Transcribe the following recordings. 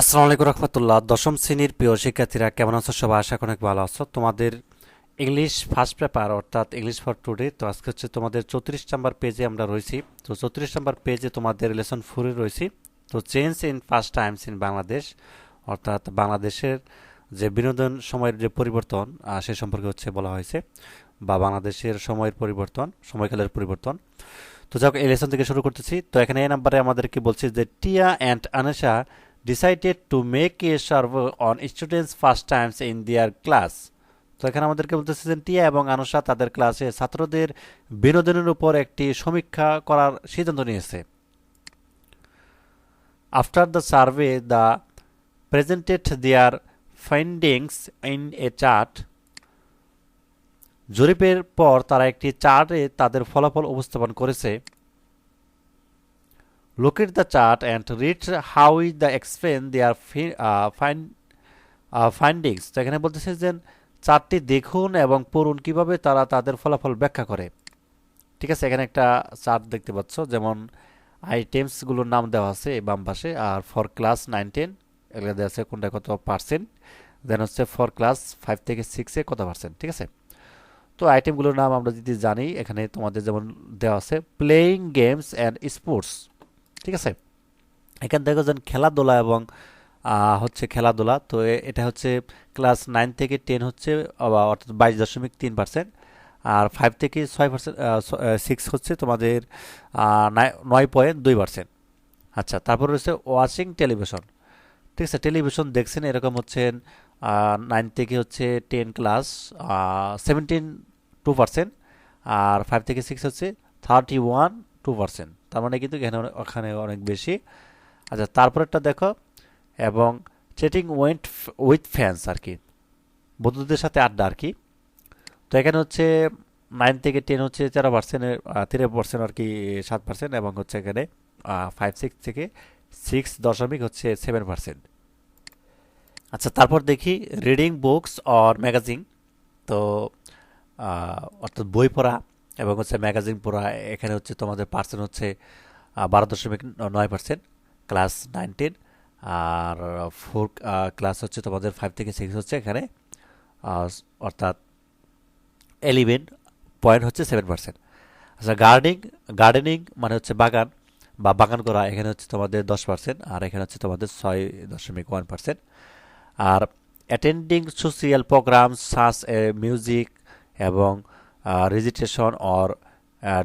আসসালামু আলাইকুম রহমতুল্লাহ। দশম শ্রেণির প্রিয় শিক্ষার্থীরা কেমন আছো? সবাই আশা অনেক ভালো আছো। তোমাদের ইংলিশ ফার্স্ট পেপার অর্থাৎ ইংলিশ ফর টুডে তো আজকে হচ্ছে তোমাদের চৌত্রিশ নাম্বার পেজে আমরা রয়েছি। তো চৌত্রিশ নাম্বার পেজে তোমাদের লেসন ফোরে রয়েছি। তো change in first times in Bangladesh অর্থাৎ বাংলাদেশের যে বিনোদন সময়ের যে পরিবর্তন সে সম্পর্কে হচ্ছে বলা হয়েছে, বা বাংলাদেশের সময়ের পরিবর্তন, সময়কালের পরিবর্তন। তো যাক এই লেসন থেকে শুরু করতেছি। তো এখানে এই নাম্বারে আমাদেরকে বলছে যে Tia and Anesha decided to make a survey on students first times in their class. তো এখানে আমাদেরকে বলতেছে যে টিয়া এবং আনুষা তাদের ক্লাসে ছাত্রদের বিনোদনের উপর একটি সমীক্ষা করার সিদ্ধান্ত নিয়েছে। After the survey the presented their findings in a chart জরিপের পর তারা একটি চার্টে তাদের ফলাফল উপস্থাপন করেছে। Look at the chart and read how is the explain their uh, find, uh, findings. এখানে বলতেছে যে চার্টটি দেখুন এবং পড়ুন কীভাবে তারা তাদের ফলাফল ব্যাখ্যা করে। ঠিক আছে এখানে একটা চার্ট দেখতে পাচ্ছ যেমন আইটেমসগুলোর নাম দেওয়া আছে বাম পাশে আর ফর ক্লাস নাইন টেন এগুলো দেওয়া আছে কোনটা কত পার্সেন্ট দেন হচ্ছে ফর ক্লাস ফাইভ থেকে সিক্সে কত পার্সেন্ট ঠিক আছে? তো আইটেমগুলোর নাম আমরা যদি জানি এখানে তোমাদের যেমন দেওয়া আছে প্লেয়িং গেমস অ্যান্ড স্পোর্টস ঠিক আছে? এখানে দেখো যেন খেলাধুলা এবং হচ্ছে খেলাধুলা। তো এটা হচ্ছে ক্লাস নাইন থেকে টেন হচ্ছে অর্থাৎ বাইশ দশমিক তিন পার্সেন্ট আর ফাইভ থেকে ছয় পার্সেন্ট সিক্স হচ্ছে তোমাদের নয়- পয়েন্ট দুই পার্সেন্ট আচ্ছা তারপর রয়েছে ওয়াচিং টেলিভিশন ঠিক আছে টেলিভিশন দেখছেন, এরকম হচ্ছে নাইন থেকে হচ্ছে ten class seventeen two percent আর ফাইভ থেকে সিক্স হচ্ছে থার্টি ওয়ান টু পার্সেন্ট তার মানে কিন্তু এখানে ওখানে অনেক বেশি। আচ্ছা তারপরেরটা দেখো, এবং চেটিং ওয়েন্ট উইথ ফ্যান্স আর কি। বন্ধুদের সাথে আড্ডা আর কি। তো এখানে হচ্ছে নাইন থেকে টেন হচ্ছে তেরো পার্সেন্টের তেরো পার্সেন্ট আর কি, সাত পার্সেন্ট এবং হচ্ছে এখানে ফাইভ সিক্স থেকে সিক্স দশমিক হচ্ছে সেভেন পার্সেন্ট আচ্ছা তারপর দেখি রিডিং বুকস অর ম্যাগাজিন তো অর্থাৎ বই পড়া। এবং হচ্ছে ম্যাগাজিন পড়া এখানে হচ্ছে তোমাদের পার্সেন্ট হচ্ছে বারো দশমিক নয় পার্সেন্ট, ক্লাস নাইন টেন আর ফোর ক্লাস হচ্ছে তোমাদের ফাইভ থেকে সিক্স হচ্ছে এখানে অর্থাৎ এলিভেন পয়েন্ট হচ্ছে সেভেন পার্সেন্ট আচ্ছা গার্ডেনিং গার্ডেনিং মানে হচ্ছে বাগান, বা বাগান করা এখানে হচ্ছে তোমাদের দশ পার্সেন্ট আর এখানে হচ্ছে তোমাদের ছয় দশমিক ওয়ান পার্সেন্ট আর attending social program such music এবং রেজিস্ট্রেশন অর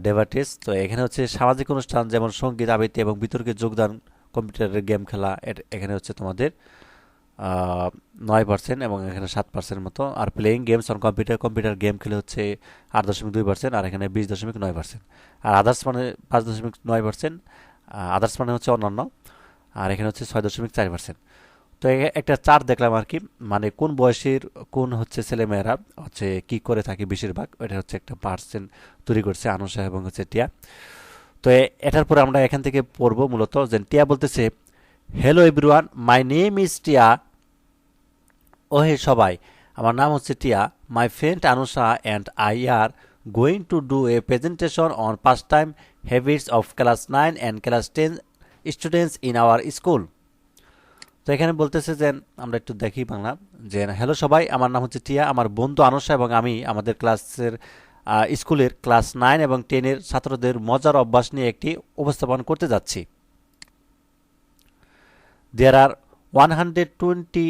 ডেভার্টিস তো এখানে হচ্ছে সামাজিক অনুষ্ঠান, যেমন সংগীত, আবৃত্তি এবং বিতর্কে যোগদান কম্পিউটারের গেম খেলা এখানে হচ্ছে তোমাদের নয় পার্সেন্ট এবং এখানে সাত পার্সেন্ট মতো। আর playing games on computer computer game খেলে হচ্ছে আট দশমিক দুই পার্সেন্ট আর এখানে বিশ দশমিক নয় পার্সেন্ট আর আদার্স মানে পাঁচ দশমিক নয় পার্সেন্ট আদার্স মানে হচ্ছে অন্যান্য, আর এখানে হচ্ছে ছয় দশমিক চার পার্সেন্ট তো একটা চার্ট দেখলাম আর কি মানে কোন বয়সের, কোন হচ্ছে ছেলেমেয়েরা হচ্ছে কি করে থাকে বেশিরভাগ, এটা হচ্ছে একটা পার্সেন্ট তৈরি করছে আনুষা এবং হচ্ছে টিয়া। তো এটার পরে আমরা এখান থেকে পড়ব মূলত, যে টিয়া বলতেছে hello everyone my name is Tia ও হে সবাই, আমার নাম হচ্ছে Tia. My friend Anusha and I are going to do a presentation on past time habits of class nine and class ten students in our school তো এখানে বলতেছে যে, আমরা একটু দেখি বাংলা, যে, হ্যালো সবাই, আমার নাম হচ্ছে টিয়া, আমার বন্ধু আনুষা এবং আমি আমাদের ক্লাসের স্কুলের ক্লাস নাইন এবং টেনের ছাত্রদের মজার অভ্যাস নিয়ে একটি উপস্থাপন করতে যাচ্ছি। There are one hundred twenty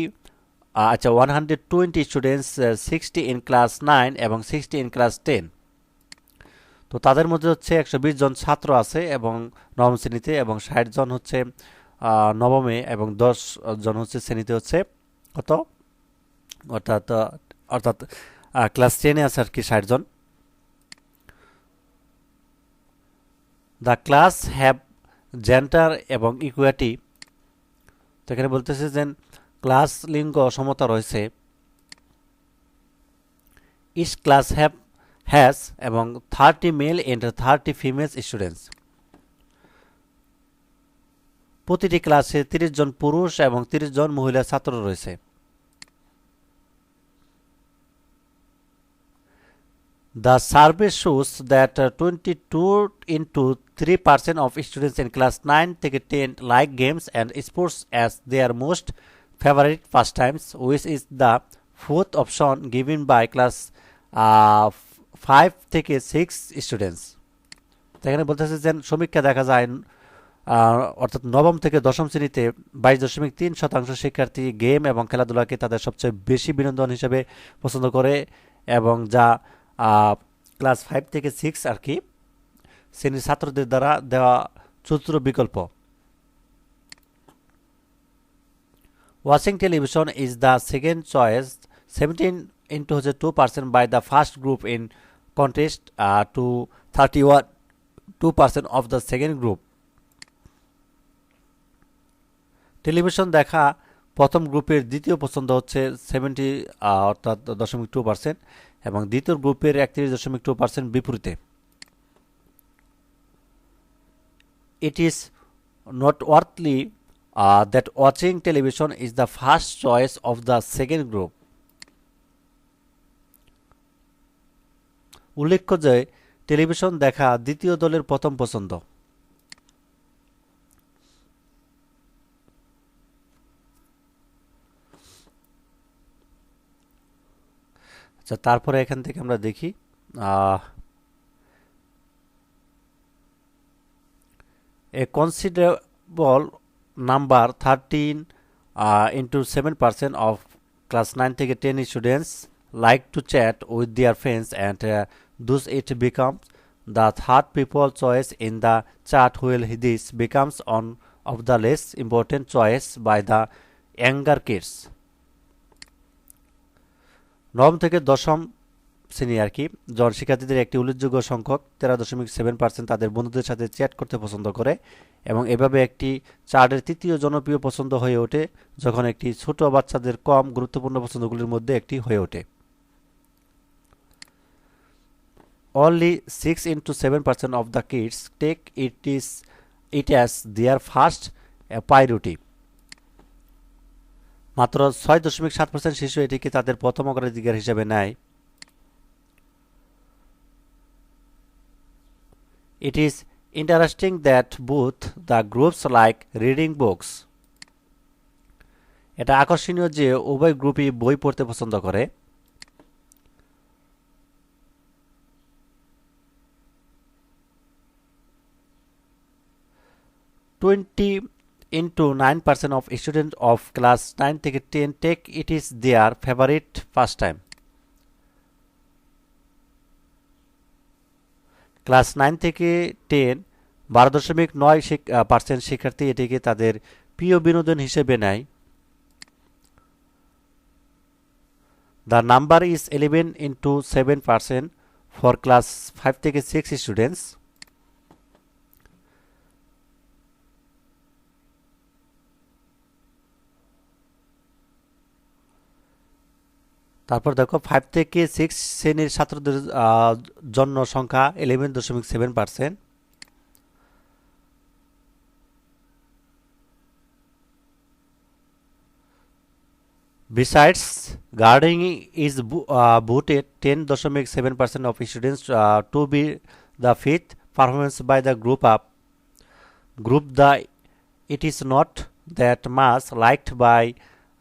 আচ্ছা one hundred twenty students sixty in class nine এবং সিক্সটি ইন ক্লাস টেন তো তাদের মধ্যে হচ্ছে একশো বিশ জন ছাত্র আছে এবং নবম শ্রেণীতে এবং ষাট জন হচ্ছে নবমে এবং দশ জন হচ্ছে শ্রেণীতে হচ্ছে কত? অর্থাৎ অর্থাৎ ক্লাস টেনে আছে আর কি ষাট জন। দ্য ক্লাস হ্যাভ জেন্টার এবং ইকুয়াটি তো এখানে বলতেছে যে ক্লাস লিঙ্গ সমতা রয়েছে। ইস ক্লাস হ্যাভ হ্যাজ এবং thirty male and thirty female students প্রতিটি ক্লাসে তিরিশ জন পুরুষ এবং তিরিশ জন মহিলা ছাত্র রয়েছে The survey shows that uh, 22 into 3% of students in class 9 থেকে 10 like games and sports as their most favorite pastimes, which is the fourth option given by class uh, 5 থেকে 6 students. এখানে বলতেছে যে সমীক্ষা দেখা যায় অর্থাৎ নবম থেকে দশম শ্রেণীতে বাইশ দশমিক তিন শতাংশ শিক্ষার্থী গেম এবং খেলাধুলাকে তাদের সবচেয়ে বেশি বিনোদন হিসেবে পছন্দ করে এবং যা ক্লাস ফাইভ থেকে সিক্স আর কি, শ্রেণির ছাত্রদের দ্বারা দেওয়া চতুর্থ বিকল্প। Watching television is the second choice, seventeen into হচ্ছে two percent by the first group in contrast two thirty one two percent of the second group television দেখা প্রথম গ্রুপের দ্বিতীয় পছন্দ হচ্ছে সেভেন্টি অর্থাৎ দশমিক টু পার্সেন্ট এবং দ্বিতীয় গ্রুপের একত্রিশ দশমিক টু পার্সেন্ট বিপরীতে it is noteworthy uh, that watching television is the first choice of the second group. উল্লেখ্য যে টেলিভিশন দেখা দ্বিতীয় দলের প্রথম পছন্দ আচ্ছা তারপরে এখান থেকে আমরা দেখি a considerable number thirteen into seven percent of class nine থেকে ten students like to chat with their friends and thus it becomes the third people choice in the chart while হিদিস becomes one of the less important choice by the younger kids নবম থেকে দশম শ্রেণি আর কি জন শিক্ষার্থীদের একটি উল্লেখযোগ্য সংখ্যক তেরো দশমিক সেভেন পার্সেন্ট তাদের বন্ধুদের সাথে চ্যাট করতে পছন্দ করে এবং এভাবে একটি চার্টের তৃতীয় জনপ্রিয় পছন্দ হয়ে ওঠে যখন একটি ছোট বাচ্চাদের কম গুরুত্বপূর্ণ পছন্দগুলির মধ্যে একটি হয়ে ওঠে। 6 into 7 percent of the kids take it is it as their first uh, priority মাত্র ছয় দশমিক সাত পার্সেন্ট শিশু এটিকে তাদের প্রথম অগ্রাধিকার হিসেবে নেয় It is interesting that both the groups like reading books. এটা আকর্ষণীয় যে উভয় গ্রুপই বই পড়তে পছন্দ করে twenty into nine percent of student of class nine থেকে ten take it is their favourite first time class nine থেকে টেন বারো দশমিক নয় পার্সেন্ট শিক্ষার্থী এটিকে তাদের প্রিয় বিনোদন হিসেবে নেয়। The number is eleven into seven percent for class five থেকে সিক্স স্টুডেন্টস তারপর দেখো ফাইভ থেকে সিক্স শ্রেণির ছাত্রদের জন্য সংখ্যা ইলেভেন দশমিক seven percent besides gardening is voted ten দশমিক seven percent of students to be the fifth performance by the group up group the it is not that much liked by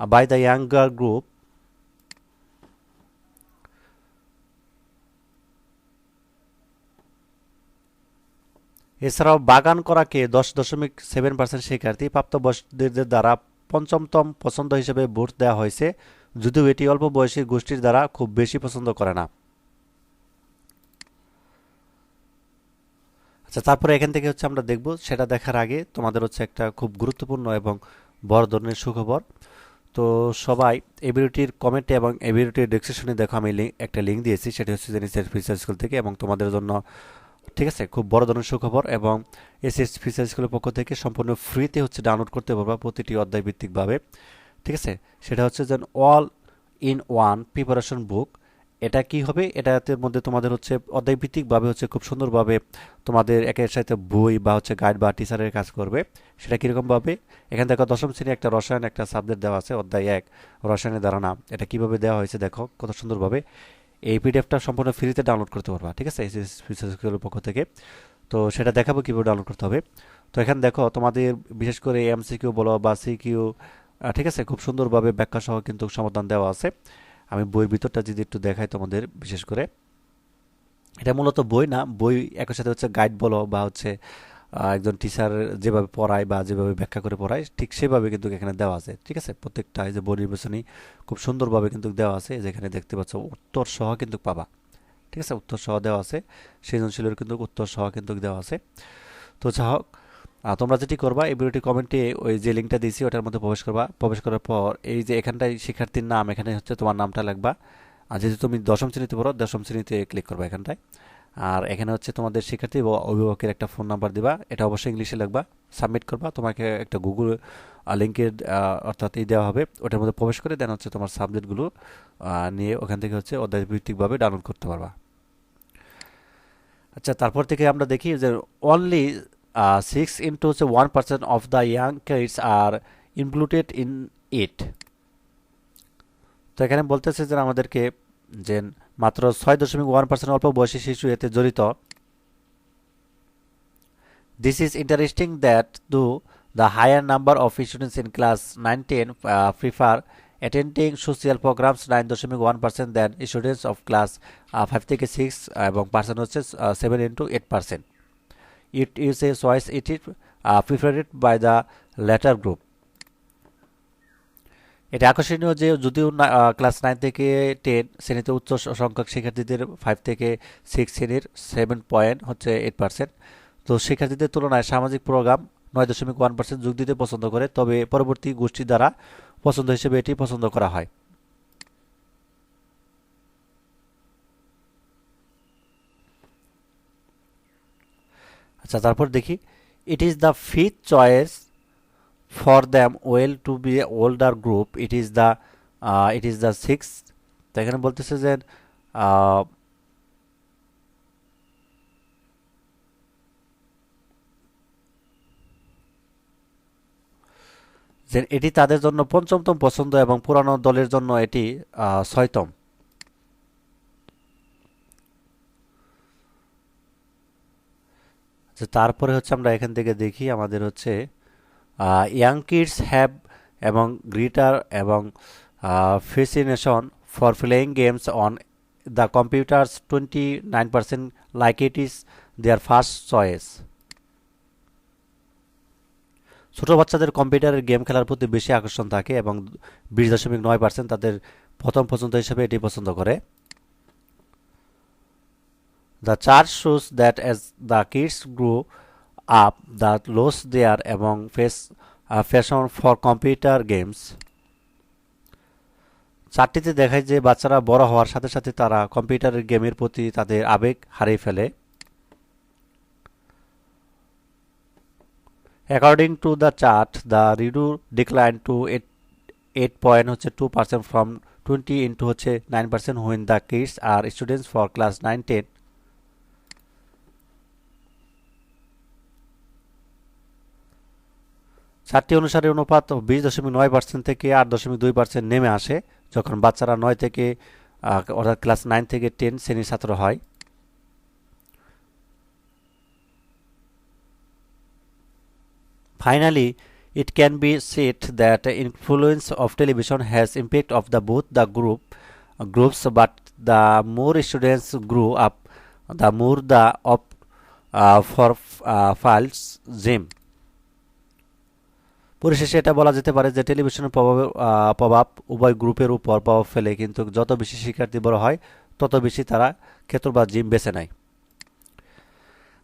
by the younger group এছাড়াও বাগান করাকে দশ দশমিক seven percent শিক্ষার্থী প্রাপ্তবয়স্কদের দ্বারা পঞ্চমতম পছন্দ হিসেবে ভোট দেওয়া হয়েছে, যদিও এটি অল্প বয়সী গোষ্ঠীর দ্বারা খুব বেশি পছন্দ করে না। আচ্ছা তারপরে এখান থেকে হচ্ছে আমরা দেখব, সেটা দেখার আগে তোমাদের হচ্ছে একটা খুব গুরুত্বপূর্ণ এবং বড় ধরনের সুখবর। তো সবাই এই ভিডিওটির কমেন্টে এবং এই ভিডিওটির ডিসক্রিপশনে দেখো, আমি একটা লিঙ্ক দিয়েছি, সেটি হচ্ছে জেনিসের ফিচার স্কুল থেকে এবং তোমাদের জন্য ঠিক আছে? খুব বড় ধরনের সুখবর এবং এস এস ফিচার স্কুলের পক্ষ থেকে সম্পূর্ণ ফ্রিতে হচ্ছে ডাউনলোড করতে পারবা প্রতিটি অধ্যায় ভিত্তিকভাবে ঠিক আছে? সেটা হচ্ছে যেন all in one preparation book এটা কি হবে? এটাতে মধ্যে তোমাদের হচ্ছে অধ্যায় ভিত্তিকভাবে হচ্ছে খুব সুন্দরভাবে তোমাদের একের সাথে বই বা হচ্ছে গাইড বা টিচারের কাজ করবে। সেটা কীরকমভাবে? এখানে দেখো দশম শ্রেণি একটা রসায়ন, একটা সাবজেক্ট দেওয়া আছে, অধ্যায় এক, রসায়নের ধারণা। এটা কীভাবে দেওয়া হয়েছে দেখো, কত সুন্দরভাবে। এই পিডিএফটা সম্পূর্ণ ফ্রিতে ডাউনলোড করতে পারবা, ঠিক আছে? এসএসসির পক্ষ থেকে। তো সেটা দেখাবো কীভাবে ডাউনলোড করতে হবে। তো এখানে দেখো, তোমাদের বিশেষ করে এমসিকিউ বলো বা সিকিউ ঠিক আছে? খুব সুন্দরভাবে ব্যাখ্যা সহ কিন্তু সমাধান দেওয়া আছে। আমি বইয়ের ভিতরটা যদি একটু দেখাই তোমাদের বিশেষ করে। এটা মূলত বই না, বই একই সাথে হচ্ছে গাইড বলো বা হচ্ছে একজন টিচার যেভাবে পড়ায় বা যেভাবে ব্যাখ্যা করে পড়ায়, ঠিক সেভাবে কিন্তু এখানে দেওয়া আছে, ঠিক আছে? প্রত্যেকটা যে বই নির্বাচনী খুব সুন্দরভাবে কিন্তু দেওয়া আছে যেখানে দেখতে পাচ্ছ, উত্তর সহ কিন্তু পাবা, ঠিক আছে? উত্তর সহ দেওয়া আছে, সৃজনশীলের কিন্তু উত্তর সহ কিন্তু দেওয়া আছে। তো যা হোক তোমরা যেটি করবা, এই ভিডিওটি কমেন্টে ওই যে লিঙ্কটা দিয়েছি, ওটার মধ্যে প্রবেশ করবা। প্রবেশ করার পর এই যে এখানটায় শিক্ষার্থীর নাম, এখানে হচ্ছে তোমার নামটা লাগবা। আর যেহেতু তুমি দশম শ্রেণীতে পড়ো, দশম শ্রেণীতে ক্লিক করবা এখানটায়। আর এখানে হচ্ছে তোমাদের শিক্ষার্থী বা অভিভাবকের একটা ফোন নাম্বার দিবা। এটা অবশ্যই ইংলিশে লাগবা সাবমিট করবা। তোমাকে একটা গুগল লিঙ্কের অর্থাৎ এই দেওয়া হবে। ওটার মধ্যে প্রবেশ করে দেন হচ্ছে তোমার সাবজেক্টগুলো নিয়ে ওখান থেকে হচ্ছে অধ্যায় ভিত্তিকভাবে ডাউনলোড করতে পারবা। আচ্ছা তারপর থেকে আমরা দেখি যে অনলি সিক্স ইন্টু হচ্ছে one percent of the young kids are included in it তো এখানে বলতেছে যে আমাদেরকে যে মাত্র ছয় দশমিক ওয়ান পার্সেন্ট অল্প বয়সী শিশু এতে জড়িত। This is interesting that do the higher number of students in class nine ten prefer attending social programs nine দশমিক one percent than students of class five থেকে সিক্স এবং পার্সেন্ট হচ্ছে seven into eight percent it is a choice it is preferred by the latter group এটা আকর্ষণীয় যে যদিও class nine থেকে ten শ্রেণীতে উচ্চ সংখ্যক শিক্ষার্থীদের ফাইভ থেকে সিক্স শ্রেণির সেভেন পয়েন্ট হচ্ছে এইট পার্সেন্ট তো শিক্ষার্থীদের তুলনায় সামাজিক প্রোগ্রাম নয় দশমিক ওয়ান পার্সেন্ট যোগ দিতে পছন্দ করে, তবে পরবর্তী গোষ্ঠী দ্বারা পছন্দ হিসেবে এটি পছন্দ করা হয়। আচ্ছা তারপর দেখি। It is the fifth choice for them well to be older group it is the uh, it is the sixth. তো এখানে বলতেছে যে যে এটি তাদের জন্য পঞ্চমতম পছন্দ এবং পুরানো দলের জন্য এটি ছয়তম। তারপরে হচ্ছে আমরা এখান থেকে দেখি আমাদের হচ্ছে ইয়াং কিডস হ্যাভ এবং গ্রিটার এবং fascination for playing games on the computers twenty nine percent like it is their first choice ছোট বাচ্চাদের কম্পিউটারের গেম খেলার প্রতি বেশি আকর্ষণ থাকে এবং বিশ দশমিক নয় পার্সেন্ট তাদের প্রথম পছন্দ হিসেবে এটি পছন্দ করে। The chart shows that as the kids grow up the lose their এবং fascination for computer games চারটিতে দেখায় যে বাচ্চারা বড় হওয়ার সাথে সাথে তারা কম্পিউটারের গেমের প্রতি তাদের আবেগ হারিয়ে ফেলে। According to the chart the redo decline to eight eight point হচ্ছে two percent from twenty into হচ্ছে nine percent when the kids are students for class nine ten চারটি অনুসারে অনুপাত বিশ দশমিক নয় পার্সেন্ট থেকে আট দশমিক দুই পার্সেন্ট নেমে আসে, যখন বাচ্চারা নয় থেকে অর্থাৎ ক্লাস নাইন থেকে টেন শ্রেণির ছাত্র হয়। Finally it can be set that influence of television has impact of the both the group groups but the more students grew up the more the of for files জেম পরিশেষে এটা বলা যেতে পারে যে টেলিভিশনের প্রভাব প্রভাব উভয় গ্রুপের উপর প্রভাব ফেলে, কিন্তু যত বেশি শিক্ষার্থী বড় হয়, তত বেশি তারা ক্ষেত্র বা জিম বেছে নেয়।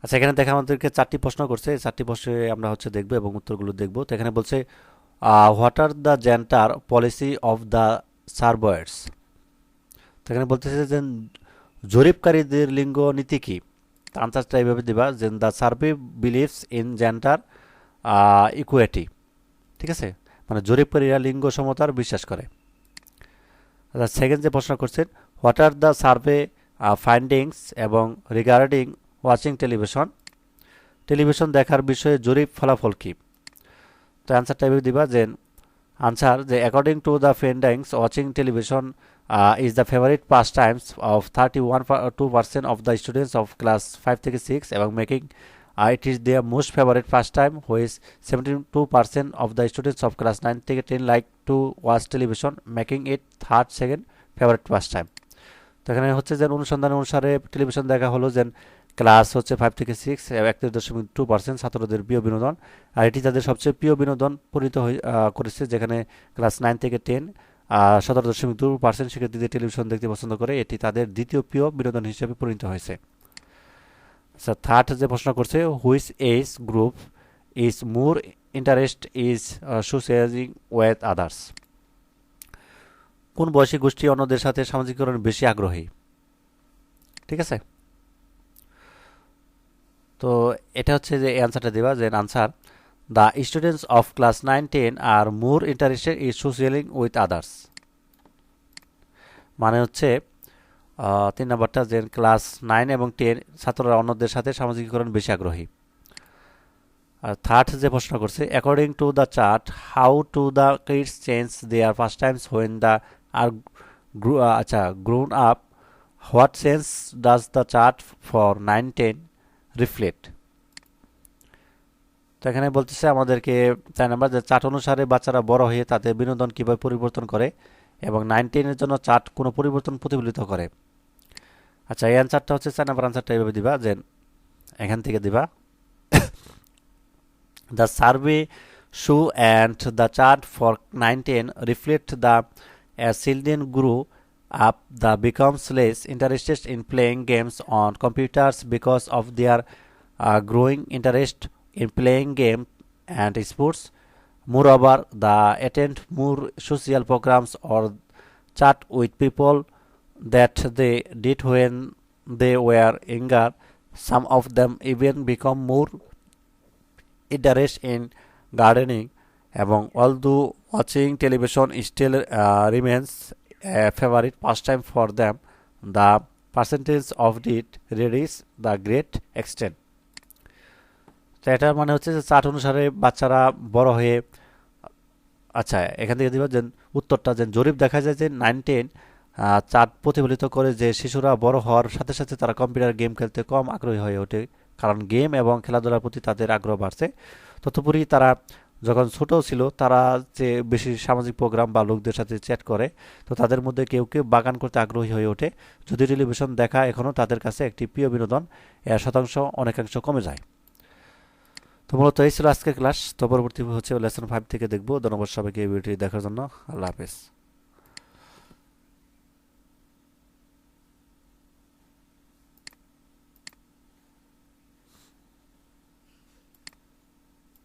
আচ্ছা এখানে দেখা আমাদেরকে চারটি প্রশ্ন করছে। চারটি প্রশ্নে আমরা হচ্ছে দেখব এবং উত্তরগুলো দেখব। তো এখানে বলছে what are the gender policy of the surveyors? তো এখানে বলতেছে যে, জরিপকারীদের লিঙ্গ নীতি কি? আনসারটা এইভাবে দেবা যে, the survey believes in gender equity ঠিক আছে? মানে জরিপকারীরা লিঙ্গ সমতার বিশ্বাস করে। আচ্ছা সেকেন্ড যে প্রশ্ন করছেন what are the survey findings এবং রিগার্ডিং ওয়াচিং টেলিভিশন টেলিভিশন দেখার বিষয়ে জরিপ ফলাফল কী? তো অ্যান্সারটা এভাবে দিবা যে আনসার যে according to the findings watching television is the favourite pastimes of thirty one two percent of the students of class five থেকে সিক্স এবং making it is their most favourite pastime which seventy two percent of the students of class nine থেকে ten like to watch television making it third second favourite pastime তো এখানে হচ্ছে যে অনুসন্ধান অনুসারে television দেখা হলো যে ক্লাস হচ্ছে ফাইভ থেকে সিক্স একত্রিশ দশমিক টু পার্সেন্ট ছাত্রদের প্রিয় বিনোদন। আর এটি তাদের সবচেয়ে প্রিয় বিনোদন পরিণত করেছে যেখানে ক্লাস নাইন থেকে টেন সতেরো দশমিক দু পার্সেন্ট শিক্ষার্থীদের টেলিভিশন দেখতে পছন্দ করে। এটি তাদের দ্বিতীয় প্রিয় বিনোদন হিসেবে পরিণত হয়েছে। আচ্ছা থার্ড যে প্রশ্ন করছে which age group is more interest is socialising with others কোন বয়সী গোষ্ঠী অন্যদের সাথে সামাজিকরণ বেশি আগ্রহী? ঠিক আছে? তো এটা হচ্ছে যে অ্যান্সারটা দেবা যে answer the students of class nine ten are more interested is socialising with others মানে হচ্ছে তিন নম্বরটা যে ক্লাস নাইন এবং টেন ছাত্ররা অন্যদের সাথে সামাজিকীকরণ বেশি আগ্রহী। আর থার্ড যে প্রশ্ন করছে according to the chart how to the kids change their first times when the are grew আচ্ছা grown up what change does the chart for nine ten reflect তো এখানে বলতেছে আমাদেরকে চার নাম্বার যে চার্ট অনুসারে বাচ্চারা বড় হয়ে তাদের বিনোদন কীভাবে পরিবর্তন করে এবং নাইন টেনের জন্য চার্ট কোনো পরিবর্তন প্রতিফলিত করে। আচ্ছা এই অ্যান্সারটা হচ্ছে চার নাম্বার অ্যান্সারটা এইভাবে দিবা যে এখান থেকে দিবা the survey show and the chart for nine ten reflect the children grow up the becomes less interested in playing games on computers because of their uh, growing interest in playing game and sports moreover the attend more social programs or chat with people that they did when they were younger some of them even become more interested in gardening এবং although watching television still uh, remains a favorite pastime for them, the percentage of it reaches the great extent. তো এটার মানে হচ্ছে যে chart অনুসারে বাচ্চারা বড় হয়ে আচ্ছা এখান থেকে দিবা যে উত্তরটা যে জরিপ দেখা যায় যে নাইন টেন চার্ট প্রতিফলিত করে যে শিশুরা বড় হওয়ার সাথে সাথে তারা কম্পিউটার গেম খেলতে কম আগ্রহী হয়ে ওঠে। কারণ গেম এবং খেলাধুলার প্রতি তাদের আগ্রহ বাড়ছে। ততপুরি তারা যখন ছোট ছিল, তারা যে বেশি সামাজিক প্রোগ্রাম বা লোকদের সাথে চ্যাট করে, তো তাদের মধ্যে কেউ কেউ বাগান করতে আগ্রহী হয়ে ওঠে। যদি টেলিভিশন দেখা এখনও তাদের কাছে একটি প্রিয় বিনোদন, এর শতাংশ অনেকাংশ কমে যায়। তো মূলত এই ছিল আজকের ক্লাস। তো পরবর্তী হচ্ছে লেসন ফাইভ থেকে দেখব। ধন্যবাদ সবাইকে এই ভিডিওটি দেখার জন্য। আল্লাহ হাফেজ।